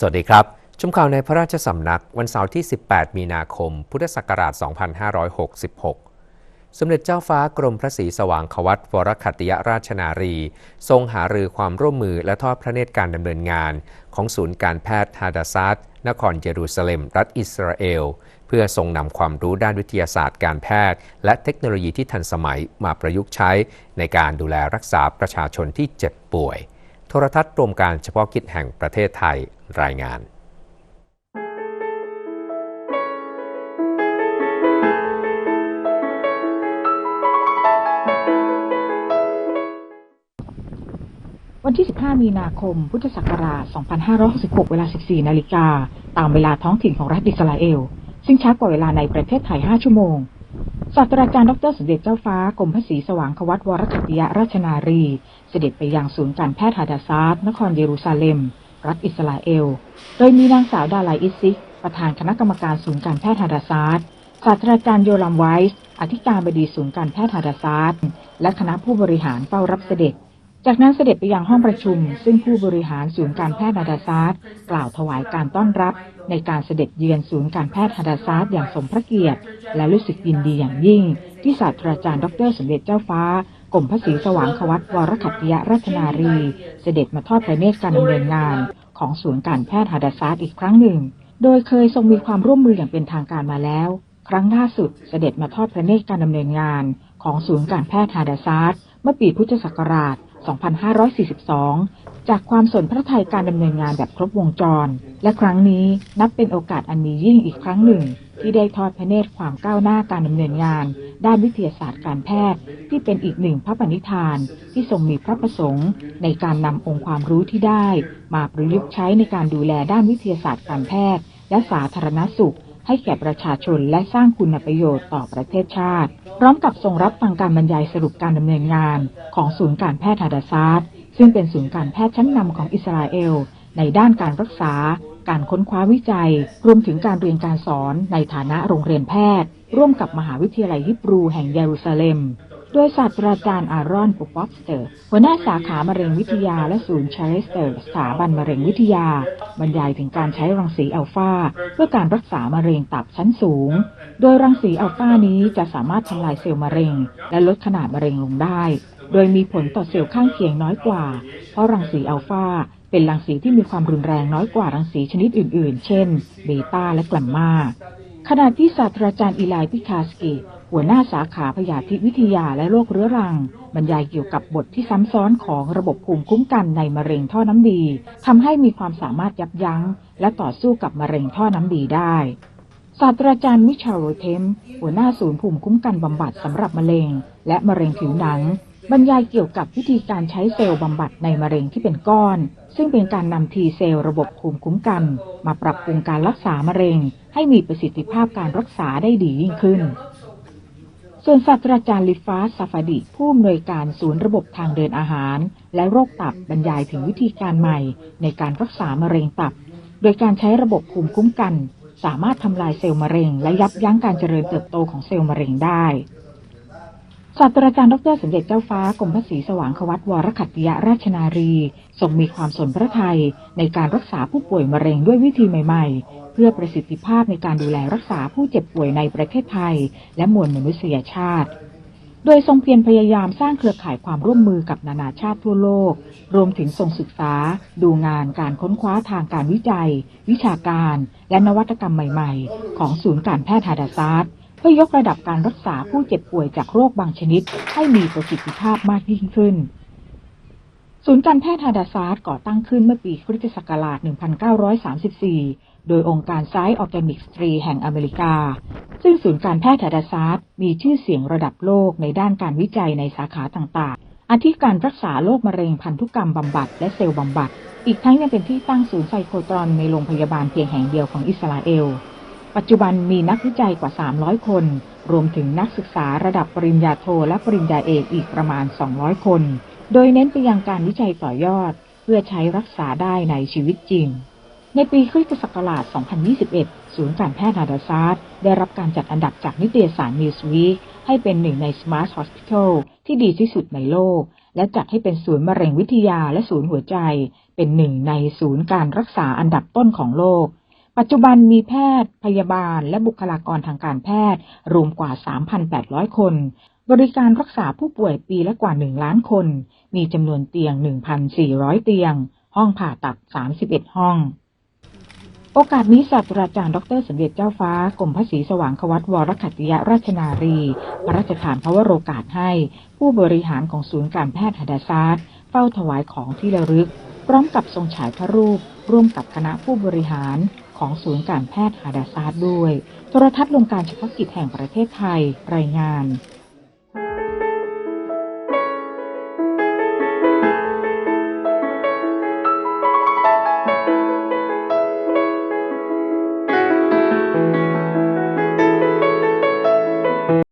สวัสดีครับ ชมข่าวในพระราชสำนักวันเสาร์ที่ 18 มีนาคม พุทธศักราช 2566 สมเด็จเจ้าฟ้ากรมพระศรีสว่างควัตวรคัตติยราชนารี ทรงหารือความร่วมมือและทอดพระเนตรการดำเนินงาน ของศูนย์การแพทย์ฮาดาซัดนครเยรูซาเล็ม รัฐอิสราเอล เพื่อทรงนำความรู้ด้านวิทยาศาสตร์การแพทย์ และเทคโนโลยีที่ทันสมัยมาประยุกต์ใช้ ในการดูแลรักษาประชาชนที่เจ็บป่วย รทัศน์รวมการเฉพาะกิจแห่งประเทศไทยรายงานวันที่ 15 มีนาคม พุทธศักราช 2566 เวลา 14 นาฬิกา ตามเวลาท้องถิ่นของรัฐอิสราเอล ซึ่งช้ากว่าเวลาในประเทศไทย 5 ชั่วโมง ศาสตราจารย์ดรสมเด็จเจ้าฟ้ากรมพระศรีสว่างควัตวรคัตติยราชนารี เสด็จไปยังศูนย์การแพทย์ฮาดาซาดนครเยรูซาเล็ม รัฐอิสราเอล โดยมีนางสาวดาลายอิซิก ประธานคณะกรรมการศูนย์การแพทย์ฮาดาซาดศาสตราจารย์โยลัมไวส์อธิการบดีศูนย์การแพทย์ฮาดาซาดและคณะผู้บริหารเฝ้ารับเสด็จ จากนั้นเสด็จไปยังห้องประชุม ซึ่งผู้บริหารศูนย์การแพทย์ฮาดาซาดกล่าวถวายการต้อนรับ ในการเสด็จเยือนศูนย์การแพทย์ฮาดาซาดอย่างสมพระเกียรติ และรู้สึกยินดีอย่างยิ่ง ที่ศาสตราจารย์ดรสมเด็จเจ้าฟ้ากรมพระศรีสว่างควัตวรคัตติยราชนารี เสด็จมาทอดพระเนตรการดำเนินงาน ของศูนย์การแพทย์ฮาดาซาดอีกครั้งหนึ่ง โดยเคยทรงมีความร่วมมืออย่างเป็นทางการมาแล้ว ครั้งล่าสุดเสด็จมาทอดพระเนตรการดำเนินงาน ของศูนย์การแพทย์ฮาดาซาดเมื่อปีพุทธศักราช 2542 จากความสนพระทัยการดำเนินงานแบบครบวงจร และครั้งนี้นับเป็นโอกาสอันมียิ่งอีกครั้งหนึ่ง ที่ได้ทอดพระเนตรความก้าวหน้าการดำเนินงาน ด้านวิทยาศาสตร์การแพทย์ ที่เป็นอีกหนึ่งพระปณิธาน ที่ทรงมีพระประสงค์ ในการนำองค์ความรู้ที่ได้ มาประยุกต์ใช้ในการดูแลด้านวิทยาศาสตร์การแพทย์ และสาธารณสุข ให้แก่ประชาชนและสร้างคุณประโยชน์ต่อประเทศชาติ พร้อมกับทรงรับฟังการบรรยายสรุปการดำเนินงาน ของศูนย์การแพทย์ฮาดาซาดซึ่งเป็นศูนย์การแพทย์ชั้นนำของอิสราเอล ในด้านการรักษา การค้นคว้าวิจัย รวมถึงการเรียนการสอนในฐานะโรงเรียนแพทย์ ร่วมกับมหาวิทยาลัยฮิบรูแห่งเยรูซาเล็ม โดยศาสตราจารย์อารอนปูปอปสเตอร์ หัวหน้าสาขามะเร็งวิทยาและศูนย์ชาร์ลสเตอร์สถาบันมะเร็งวิทยา บรรยายถึงการใช้รังสีอัลฟาเพื่อการรักษามะเร็งตับชั้นสูง โดยรังสีอัลฟานี้จะสามารถทำลายเซลล์มะเร็ง และลดขนาดมะเร็งลงได้ โดยมีผลต่อเซลล์ข้างเคียงน้อยกว่า เพราะรังสีอัลฟาเป็นรังสีที่มีความรุนแรงน้อยกว่ารังสีชนิดอื่น ๆ เช่น เบต้าและกลัมมาขณะที่ศาสตราจารย์อีไลพิคาสกิ หัวหน้าสาขาพยาธิวิทยาและโรคเรื้อรัง บรรยายเกี่ยวกับบทที่ซ้ำซ้อนของระบบภูมิคุ้มกันในมะเร็งท่อน้ำดีทำให้มีความสามารถยับยั้ง และต่อสู้กับมะเร็งท่อน้ำดีได้ศาสตราจารย์มิชาโรเทม หัวหน้าศูนย์ภูมิคุ้มกันบำบัดสำหรับมะเร็ง และมะเร็งผิวหนัง บรรยายเกี่ยวกับวิธีการใช้เซลล์บำบัดในมะเร็งที่เป็นก้อน ซึ่งเป็นการนำทีเซลล์ระบบภูมิคุ้มกัน มาปรับปรุงการรักษามะเร็ง ให้มีประสิทธิภาพการรักษาได้ดียิ่งขึ้น ส่วนศาสตราจารย์ลิฟาซาฟาดิผู้อำนวยการศูนย์ระบบทางเดินอาหาร และโรคตับบรรยายถึงวิธีการใหม่ ในการรักษามะเร็งตับ โดยการใช้ระบบภูมิคุ้มกัน สามารถทำลายเซลล์มะเร็ง และยับยั้งการเจริญเติบโตของเซลล์มะเร็งได้ศาสตราจารย์ดรสมเด็จเจ้าฟ้ากรมพระศรีสว่างควัตวรคัตติยราชนารีทรงมีความสนพระทัยในการรักษาผู้ป่วยมะเร็งด้วยวิธีใหม่ๆเพื่อประสิทธิภาพในการดูแลรักษาผู้เจ็บป่วยในประเทศไทย และมวลมนุษยชาติ โดยทรงเพียรพยายามสร้างเครือข่ายความร่วมมือกับนานาชาติทั่วโลก รวมถึงทรงศึกษา ดูงานการค้นคว้าทางการวิจัย วิชาการ และนวัตกรรมใหม่ๆ ของศูนย์การแพทย์ฮาดาซาดเพื่อยกระดับการรักษาผู้เจ็บป่วยจากโรคบางชนิด ให้มีประสิทธิภาพมากยิ่งขึ้น ศูนย์การแพทย์ฮาดาซาดก่อตั้งขึ้นเมื่อปีคริสตศักราช 1934 โดยองค์การไซส์ออร์แกนิกสตรีแห่งอเมริกา ซึ่งศูนย์การแพทย์ฮาดาซาดมีชื่อเสียงระดับโลกในด้านการวิจัยในสาขาต่างๆ อาทิการรักษาโรคมะเร็งพันธุกรรมบำบัดและเซลล์บำบัด อีกทั้งยังเป็นที่ตั้งศูนย์ไซโคตรอนในโรงพยาบาลเพียงแห่งเดียวของอิสราเอล ปัจจุบันมีนักวิจัยกว่า 300 คน รวมถึงนักศึกษาระดับปริญญาโทและปริญญาเอกอีกประมาณ 200 คน โดยเน้นไปยังการวิจัยต่อยอด เพื่อใช้รักษาได้ในชีวิตจริง ในปีคริสตศักราช 2021 ศูนย์การแพทย์นาดาซาดได้รับการจัดอันดับจากนิตยสาร Newsweek ให้เป็นหนึ่งใน Smart Hospital ที่ดีที่สุดในโลก และจัดให้เป็นศูนย์มะเร็งวิทยาและศูนย์หัวใจ เป็นหนึ่งในศูนย์การรักษาอันดับต้นของโลก ปัจจุบันมีแพทย์ พยาบาล และบุคลากรทางการแพทย์ รวมกว่า 3,800 คน บริการรักษาผู้ป่วยปีละกว่า 1 ล้านคน มีจำนวนเตียง 1,400 เตียง ห้องผ่าตัด 31 ห้อง โอกาสนี้ศาสตราจารย์ ดรสมเด็จเจ้าฟ้ากรมพระศรีสว่างควัตวรขัตติยราชนารี พระราชทานพระวโรกาสให้ ผู้บริหารของศูนย์การแพทย์หดาซาร์เฝ้าถวายของที่ระลึก พร้อมกับทรงฉายพระรูป ร่วมกับคณะผู้บริหารของศูนย์การแพทย์หาดาซาร์ด้วย โทรทัศน์ลงการเฉพาะกิจแห่งประเทศไทยรายงาน